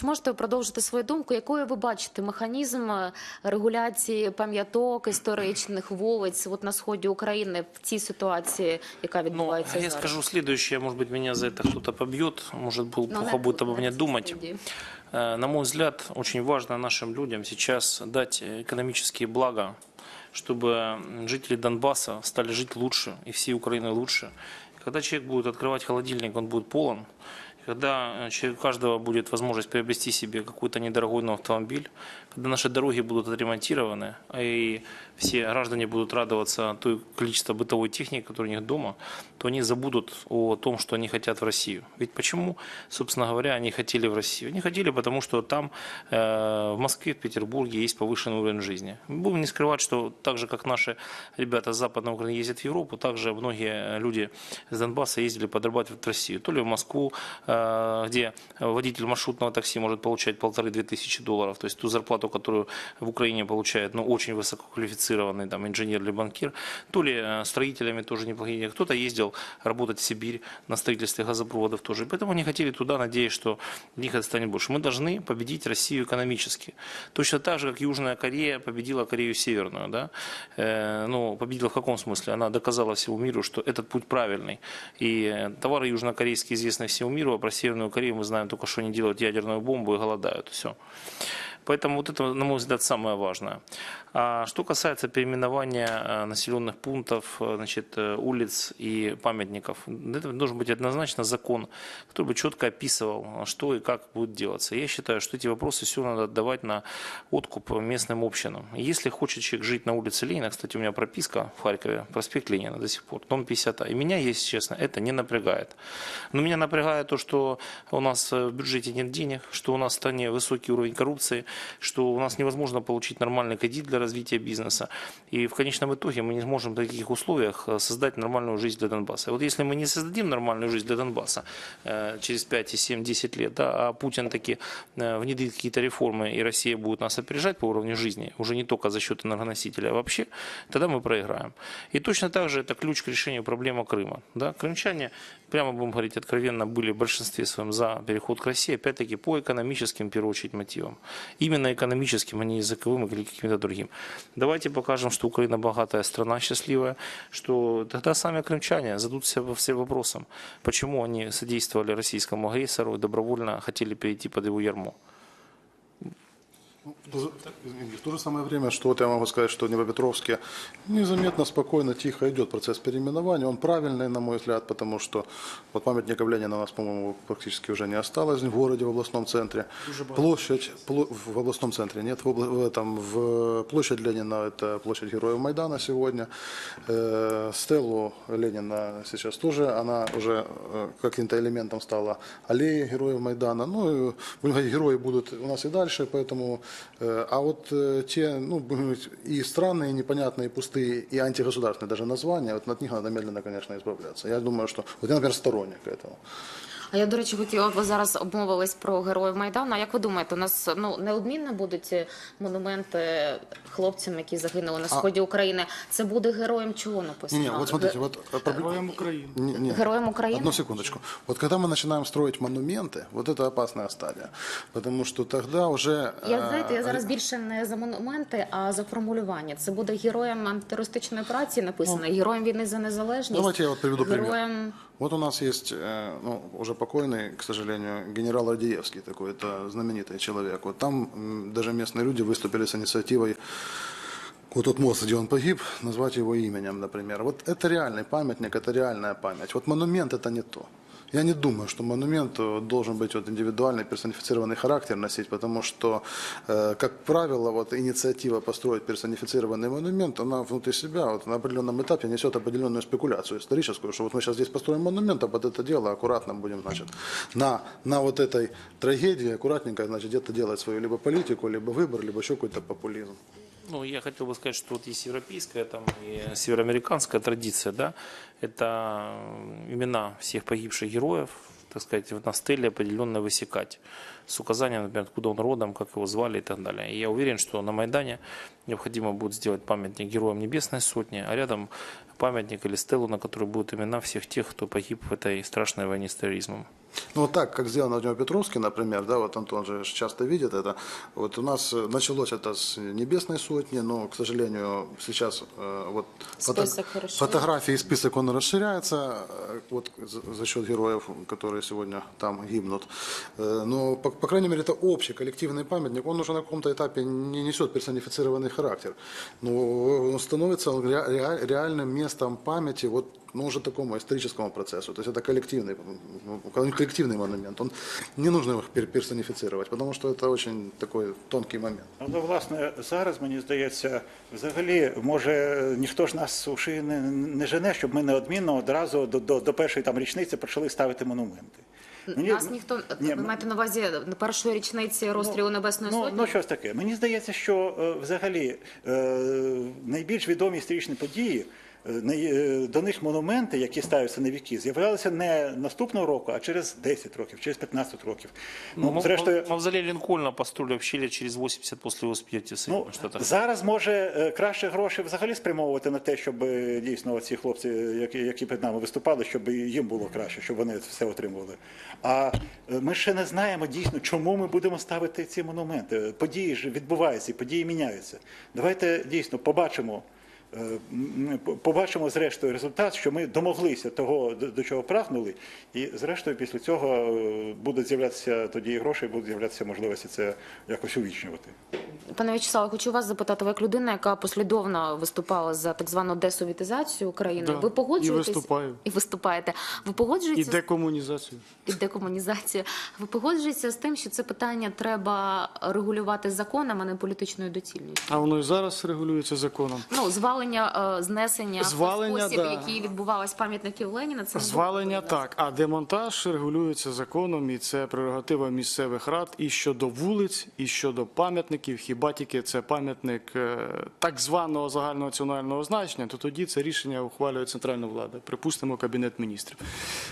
Чи можете ви продовжити свою думку? Якою ви бачите механізм е, регуляції пам'яток історичних вулиць от на сході України в цій ситуації, яка Ну, відбувається я зараз? скажу следующее, может быть, меня за это кто-то побьет, может, был, Ну, плохо на- будет обо на мне цій думать. студії. Э, На мой взгляд, очень важно нашим людям сейчас дать экономические блага, чтобы жители Донбасса стали жить лучше и всей Украины лучше. Когда человек будет открывать холодильник, он будет полон. Когда э, у каждого будет возможность приобрести себе какой-то недорогой автомобиль, когда наши дороги будут отремонтированы, и все граждане будут радоваться той количеству бытовой техники, которая у них дома, то они забудут о том, что они хотят в Россию. Ведь почему, собственно говоря, они хотели в Россию? Они хотели, потому что там, э, в Москве, в Петербурге есть повышенный уровень жизни. Мы будем не скрывать, что так же, как наши ребята с Западной Украины ездят в Европу, также многие люди с Донбасса ездили подрабатывать в Россию. То ли в Москву, э, где водитель маршрутного такси может получать полторы-две тысячи долларов, то есть ту зарплату, которую в Украине получает ну, очень высококвалифицированный там, инженер или банкир, то ли э, строителями тоже неплохие. Кто-то ездил работать в Сибирь на строительстве газопроводов тоже. Поэтому они хотели туда, надеясь, что их это станет больше. Мы должны победить Россию экономически. Точно так же, как Южная Корея победила Корею Северную. Да? Э, ну, победила в каком смысле? Она доказала всему миру, что этот путь правильный. И э, товары южнокорейские известны всему миру, а про Северную Корею мы знаем только, что они делают ядерную бомбу и голодают. Все. Поэтому вот это, на мой взгляд, самое важное. А что касается переименования э, населенных пунктов, э, значит, э, улиц и памятников, это должен быть однозначно закон, который бы четко описывал, что и как будет делаться. Я считаю, что эти вопросы все надо отдавать на откуп местным общинам. Если хочет человек жить на улице Ленина, кстати, у меня прописка в Харькове, проспект Ленина до сих пор, дом 50, и меня, если честно, это не напрягает. Но меня напрягает то, что у нас в бюджете нет денег, что у нас в стране высокий уровень коррупции, что у нас невозможно получить нормальный кредит для развития бизнеса. И в конечном итоге мы не сможем в таких условиях э, создать нормальную жизнь для Донбасса. И вот если мы не создадим нормальную жизнь для Донбасса э, через 5, 7, 10 лет, да, а Путин таки э, внедрит какие-то реформы, и Россия будет нас опережать по уровню жизни, уже не только за счет энергоносителя, а вообще, тогда мы проиграем. И точно так же это ключ к решению проблемы Крыма. Да? Крымчане, прямо будем говорить откровенно, были в большинстве своем за переход к России, опять-таки по экономическим, в первую очередь, мотивам. Именно экономическим, а не языковым или каким-то другим. Давайте покажем, что Украина богатая страна, счастливая, что тогда сами крымчане зададут себе все вопросом, почему они содействовали российскому агрессору и добровольно хотели перейти под его ярмо. Извини, В то же самое время, что вот я могу сказать, что в Днепропетровске незаметно, спокойно, тихо идет процесс переименования. Он правильный, на мой взгляд, потому что вот памятника Ленина у нас, по-моему, практически уже не осталось в городе, в областном центре. Площадь пло- в областном центре, нет, в, обла- в этом, в площадь Ленина, это площадь Героев Майдана сегодня. Э, Стеллу Ленина сейчас тоже, она уже э, каким-то элементом стала аллеи Героев Майдана. Ну, и, будем говорить, герои будут у нас и дальше, поэтому... э, А вот э, те, ну, будем говорить, и странные, и непонятные, и пустые, и антигосударственные даже названия, вот от них надо медленно, конечно, избавляться. Я думаю, что... Вот я, например, сторонник этого. А я, до речі, хотіла, от ви зараз обмовились про героїв Майдану. А як ви думаєте, у нас ну неодмінно будуть е, монументи хлопцям, які загинули на сході України? Це буде героєм чого написано? Не-не, вот смотрите, Ге- вот... э, проблема- Героям України. Не- не. Героям України? Одну секундочку. Вот когда мы начинаем строить монументы, вот это опасная стадия. Потому что тогда уже... Я э, знаєте, я зараз більше не за монументи, а за формулювання. Це буде героєм антитерористичної операції написано, героєм війни за незалежність. Давайте я вот приведу пример. героєм... Вот у нас есть, э, ну, уже покойный, к сожалению, генерал Радиевский такой, это знаменитый человек. Вот там м, даже местные люди выступили с инициативой вот тот мост, где он погиб, назвать его именем, например. Вот это реальный памятник, это реальная память. Вот монумент это не то. Я не думаю, что монумент э, должен быть вот индивидуальный, персонифицированный характер носить, потому что, э, как правило, вот инициатива построить персонифицированный монумент, она внутри себя вот на определенном этапе несет определенную спекуляцию историческую, что вот мы сейчас здесь построим монумент, а под это дело аккуратно будем, значит, на, на вот этой трагедии аккуратненько, значит, где-то делать свою либо политику, либо выбор, либо еще какой-то популизм. Ну, я хотел бы сказать, что вот есть европейская там, и североамериканская традиция, да, это имена всех погибших героев, так сказать, на стеле определенно высекать. С указанием, например, откуда он родом, как его звали и так далее. И я уверен, что на Майдане необходимо будет сделать памятник героям Небесной Сотни, а рядом памятник или стелу, на которой будут имена всех тех, кто погиб в этой страшной войне с терроризмом. Ну, вот так, как сделано в Днепропетровске, например, да, вот Антон же часто видит это. Вот у нас э, началось это с Небесной Сотни, но, к сожалению, сейчас э, вот Список расширяется. фотографии и список, он расширяется, э, вот за, за счет героев, которые сегодня там гибнут. Э, но, по, по крайней мере, это общий коллективный памятник, он уже на каком-то этапе не несет персонифицированный характер. Но он становится ре- ре- реальным местом памяти вот ну, уже такому историческому процессу. То есть это коллективный, ну, коллективный монумент. Он, не нужно его пер- персонифицировать, потому что это очень такой тонкий момент. Але власне зараз мені здається, взагалі, може ніхто ж нас у шиї не, не жене, щоб ми неодмінно одразу до, до, до першої там річниці почали ставити монументи. Мені- Нас ніхто Ні, ви маєте на увазі на першої річниці розстрілу Небесної ну, Сотні? ну щось таке. Мені здається, що е, взагалі е, найбільш відомі історичні події. Е, е, До них монументи, які ставляться на віки, з'являлися не наступного року, а через 10 років, через 15 років. Ну, Ну, зрештою, Мавзолей Линкольна построили в Чили через 80 после его смерти Ну, зараз може е, краще гроші взагалі спрямовувати на те, щоб дійсно ці хлопці, які, які перед нами виступали, щоб їм було краще, щоб вони все отримували. А ми ще не знаємо дійсно, чому ми будемо ставити ці монументи. Події ж відбуваються, події міняються. Давайте дійсно побачимо. Е, Побачимо зрештою результат, що ми домоглися того, до чого прагнули, і зрештою після цього е, будуть з'являтися тоді і гроші, будуть з'являтися можливості це якось увічнювати. Пане В'ячеславе, хочу вас запитати, ви як людина, яка послідовно виступала за так звану десовітизацію України. Да, Ви погоджуєтесь і виступаю. і виступаєте. Ви І декомунізацію. і декомунізацію. Ви погоджуєтеся з тим, що це питання треба регулювати законом, а не політичною доцільністю? А воно і зараз регулюється законом. Ну, звалення, е, знесення Звалення, в спосіб, да. який відбувалось пам'ятників Леніна, це Звалення так, а демонтаж регулюється законом, і це прерогатива місцевих рад і щодо вулиць, і щодо пам'ятників. Хіба тільки це пам'ятник е, так званого загальнонаціонального значення, то тоді це рішення ухвалює центральна влада, припустимо, кабінет міністрів.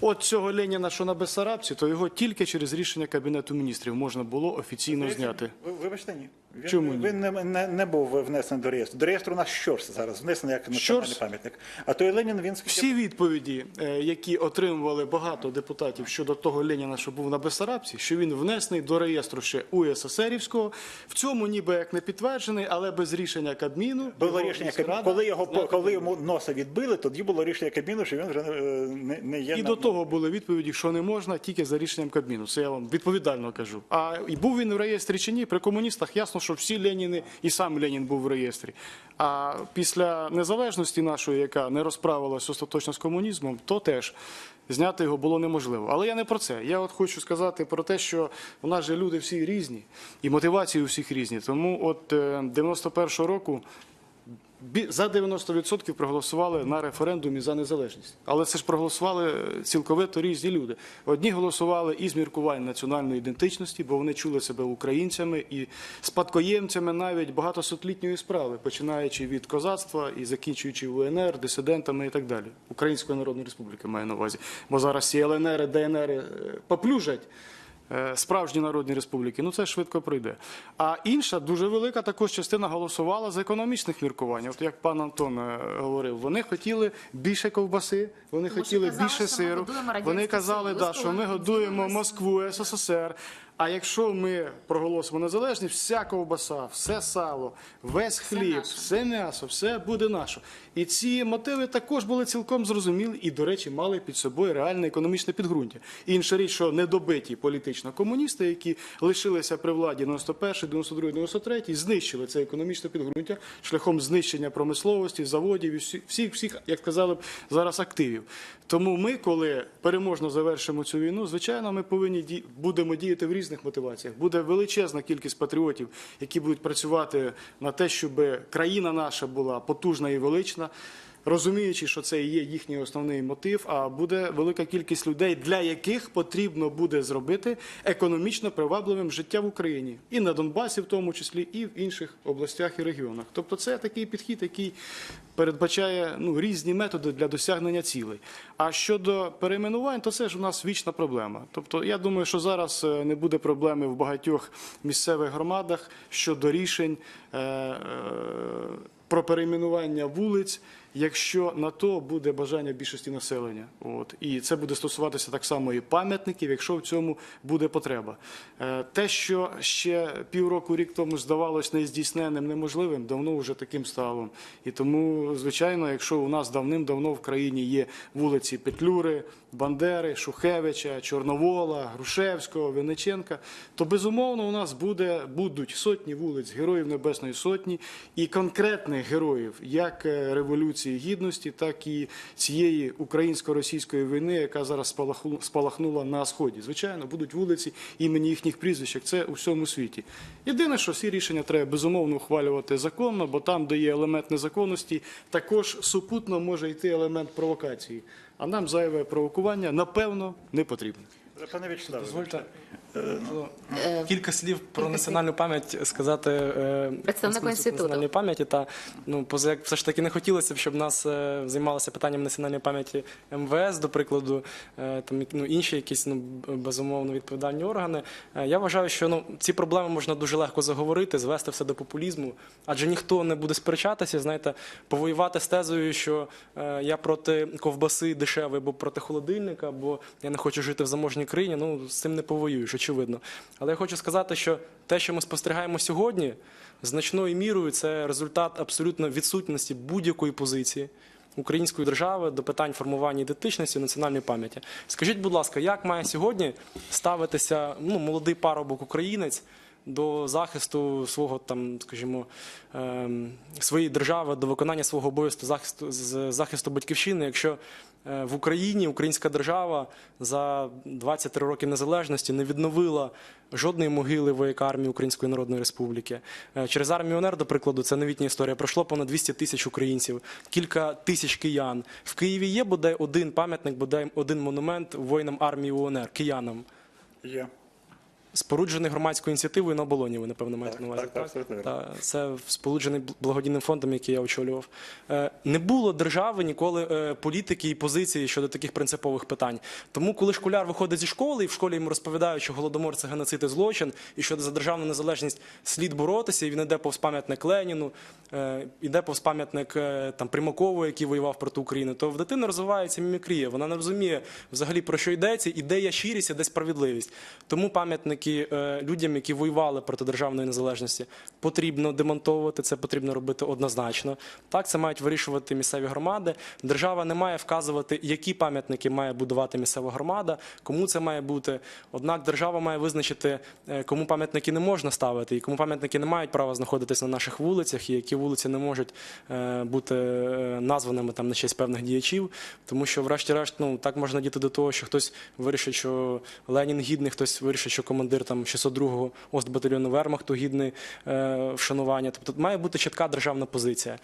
От цього Леніна, що на Бессарабці, то його тільки через рішення кабінету міністрів можна було офіційно зняти. Ви- Вибачте, ні. Він, Чому ні? він не, не, не був внесений до реєстру. До реєстру у нас щорс зараз внесений як національний пам'ятник. А той Ленін він Всі відповіді, е, які отримували багато депутатів щодо того Леніна, що був на Бессарабці, що він внесений до реєстру ще УССРівського, в цьому ніби як не підтверджений, але без рішення Кабміну. було його рішення Кабміну. Коли його коли йому носа відбили, тоді було рішення Кабміну, що він вже е, не, не є І на- до того були відповіді, що не можна тільки за рішенням Кабміну. Це я вам відповідально кажу. А і був він в реєстрі чи ні? При комуністах ясно, що всі Леніни і сам Ленін був в реєстрі. А після незалежності нашої, яка не розправилася остаточно з комунізмом, то теж. Зняти його було неможливо. Але я не про це. Я от хочу сказати про те, що у нас же люди всі різні, і мотивації у всіх різні. Тому от е, 91-го року бі- за 90% проголосували на референдумі за незалежність. Але це ж проголосували е, цілковито різні люди. Одні голосували із міркувань національної ідентичності, бо вони чули себе українцями і спадкоємцями навіть багатосотлітньої справи, починаючи від козацтва і закінчуючи УНР, дисидентами і так далі. Української Народної Республіки маю на увазі. Бо зараз ці ЛНР, ДНР е, поплюжать справжні народні республіки, ну це швидко пройде. А інша дуже велика також частина голосувала за економічних міркувань. От як пан Антон е, говорив, вони хотіли більше ковбаси, вони Тому хотіли казали, більше сиру. Вони казали, да, що ми годуємо. Москву, СССР. А якщо ми проголосимо незалежність, вся ковбаса, все сало, весь хліб, наше. все м'ясо, все буде наше. І ці мотиви також були цілком зрозумілі і, до речі, мали під собою реальне економічне підґрунтя. Інша річ, що недобиті політично комуністи, які лишилися при владі 91, 92, 93, знищили це економічне підґрунтя шляхом знищення промисловості, заводів і всі- всіх, всіх, як казали б зараз, активів. Тому ми, коли переможно завершимо цю війну, звичайно, ми повинні ді- будемо діяти в різних мотиваціях. Буде величезна кількість патріотів, які будуть працювати на те, щоб країна наша була потужна і велична. Розуміючи, що це і є їхній основний мотив, а буде велика кількість людей, для яких потрібно буде зробити економічно привабливим життя в Україні і на Донбасі, в тому числі, і в інших областях і регіонах. Тобто, це такий підхід, який передбачає ну, різні методи для досягнення цілей. А щодо перейменувань, то це ж у нас вічна проблема. Тобто, я думаю, що зараз е, не буде проблеми в багатьох місцевих громадах щодо рішень е, е, про перейменування вулиць, якщо на то буде бажання більшості населення. От. І це буде стосуватися так само і пам'ятників, якщо в цьому буде потреба. Е, Те, що ще півроку, рік тому здавалось нездійсненним, неможливим, давно вже таким стало. І тому, звичайно, якщо у нас давним-давно в країні є вулиці Петлюри, Бандери, Шухевича, Чорновола, Грушевського, Винниченка, то безумовно у нас буде, будуть сотні вулиць Героїв Небесної Сотні і конкретних героїв як е, Революції Гідності, так і цієї українсько-російської війни, яка зараз спалахнула на сході. Звичайно, будуть вулиці імені їхніх прізвищ, як це у всьому світі. Єдине, що всі рішення треба безумовно ухвалювати законно, бо там, де є елемент незаконності, також супутно може йти елемент провокації. А нам зайве провокування, напевно, не потрібно. Пане Вячеславе, Дозвольте кілька слів про національну пам'ять сказати е, Представнику національної пам'яті. Та ну поза як все ж таки не хотілося б, щоб нас е, займалося питанням національної пам'яті МВС, до прикладу, е, там ну, інші якісь ну безумовно відповідальні органи. Е, я вважаю, що ну ці проблеми можна дуже легко заговорити, звести все до популізму, адже ніхто не буде сперечатися, знаєте, повоювати з тезою, що е, я проти ковбаси дешевої, бо проти холодильника, бо я не хочу жити в заможній країні. Ну з цим не повоюєш, очевидно. Але я хочу сказати, що те, що ми спостерігаємо сьогодні, значною мірою це результат абсолютно відсутності будь-якої позиції. Української держави до питань формування ідентичності національної пам'яті. Скажіть, будь ласка, як має сьогодні ставитися ну, молодий парубок українець до захисту свого там, скажімо, ем, своєї держави, до виконання свого обов'язку захисту з захисту батьківщини, якщо е, в Україні українська держава за 23 роки незалежності не відновила жодної могили вояка армії Української Народної Республіки. Е, Через армію УНР, до прикладу, це новітня історія. Пройшло понад 200 тисяч українців, кілька тисяч киян. В Києві є бодай один пам'ятник, бодай один монумент воїнам армії УНР, киянам. є. Споруджений громадською ініціативою на оболоні, ви напевно маєте на увазі. так, так, абсолютно. Та, це споруджений благодійним фондом, який я очолював. Е, Не було держави ніколи е, політики і позиції щодо таких принципових питань. Тому, коли школяр виходить зі школи, і в школі йому розповідають, що голодомор це геноцид і злочин, і що за державну незалежність слід боротися, і він йде повз пам'ятник Леніну, е, іде повз пам'ятник е, там Примакову, який воював проти України, то в дитини розвивається мімікрія. Вона не розуміє взагалі про що йдеться, і де є щирість, а де справедливість. Тому пам'ятники е, людям, які воювали проти державної незалежності, потрібно демонтовувати. Це потрібно робити однозначно. Так це мають вирішувати місцеві громади. Держава не має вказувати, які пам'ятники має будувати місцева громада, кому це має бути. Однак держава має визначити, е, кому пам'ятники не можна ставити, і кому пам'ятники не мають права знаходитись на наших вулицях, і які вулиці не можуть е, бути названими там на честь певних діячів. Тому що, врешті-решт, ну так можна діти до того, що хтось вирішить, що Ленін гідний, хтось вирішить, що командир там 602-го Остбатальйону Вермахту гідний е, вшанування. Тобто має бути чітка державна позиція.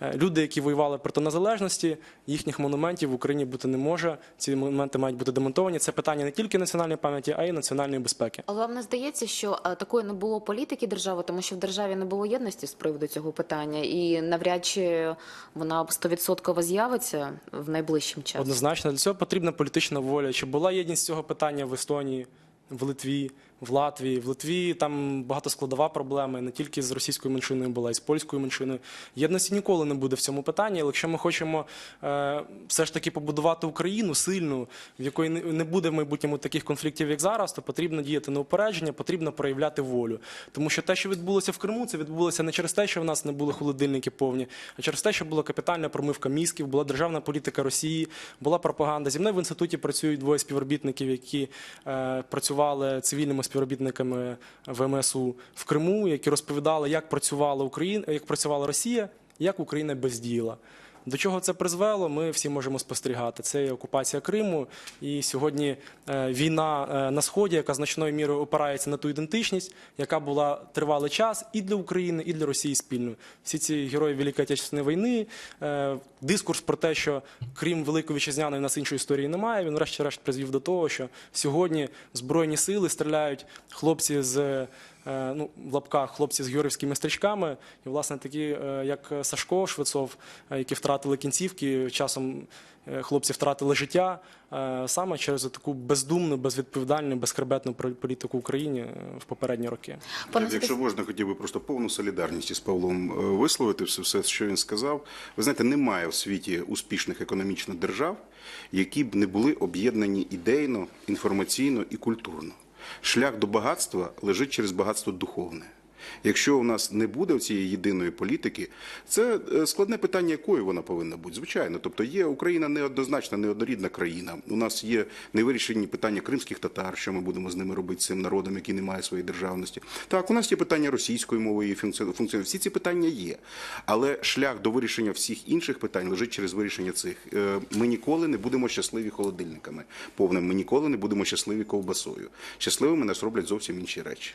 Е, люди, які воювали проти незалежності, їхніх монументів в Україні бути не може. Ці монументи мають бути демонтовані. Це питання не тільки національної пам'яті, а й національної безпеки. Але вам не здається, що е, такої не було політики держави, тому що в державі не було єдності з приводу цього питання, і навряд чи вона 100% з'явиться в найближчим часом. Однозначно для цього потрібна політична воля. Чи була єдність цього питання в Естонії, в Литві, в Латвії? В Литві там багатоскладова проблема, не тільки з російською меншиною була, і з польською меншиною. Єдності ніколи не буде в цьому питанні. Але якщо ми хочемо е, все ж таки побудувати Україну сильну, в якої не, не буде в майбутньому таких конфліктів, як зараз, то потрібно діяти на упередження, потрібно проявляти волю. Тому що те, що відбулося в Криму, це відбулося не через те, що в нас не були холодильники повні, а через те, що була капітальна промивка мізків, була державна політика Росії, була пропаганда. Зі мною в інституті працюють двоє співробітників, які е, працювали цивільними співробітниками ВМСУ в Криму, які розповідали, як працювала Україна, як працювала Росія, як Україна бездіяла. До чого це призвело, ми всі можемо спостерігати. Це є окупація Криму, і сьогодні е, війна е, на сході, яка значною мірою опирається на ту ідентичність, яка була тривалий час і для України, і для Росії спільно. Всі ці герої Великої Отечественної війни, е, дискурс про те, що крім Великої Вітчизняної в нас іншої історії немає. Він врешті-решт призвів до того, що сьогодні збройні сили стріляють хлопці з. Е, Ну, в лапках хлопці з георгівськими стрічками, і власне такі, е, як Сашко Швецов, е, які втратили кінцівки, часом хлопці втратили життя саме через таку бездумну, безвідповідальну, безхребетну про- політику України в попередні роки. Якщо можна, хотів би просто повну солідарність із Павлом висловити все, все, що він сказав. Ви знаєте, немає в світі успішних економічно держав, які б не були об'єднані ідейно, інформаційно і культурно. Шлях до багатства лежить через багатство духовне. Якщо у нас не буде цієї єдиної політики, це е, складне питання, якою вона повинна бути. Звичайно, тобто є Україна неоднозначна, неоднорідна країна. У нас є невирішені питання кримських татар, що ми будемо з ними робити цим народом, який не має своєї державності. Так, у нас є питання російської мови і функціонування. Всі ці питання є. Але шлях до вирішення всіх інших питань лежить через вирішення цих. Е, Ми ніколи не будемо щасливі холодильниками повним. Ми ніколи не будемо щасливі ковбасою. Щасливими нас роблять зовсім інші речі.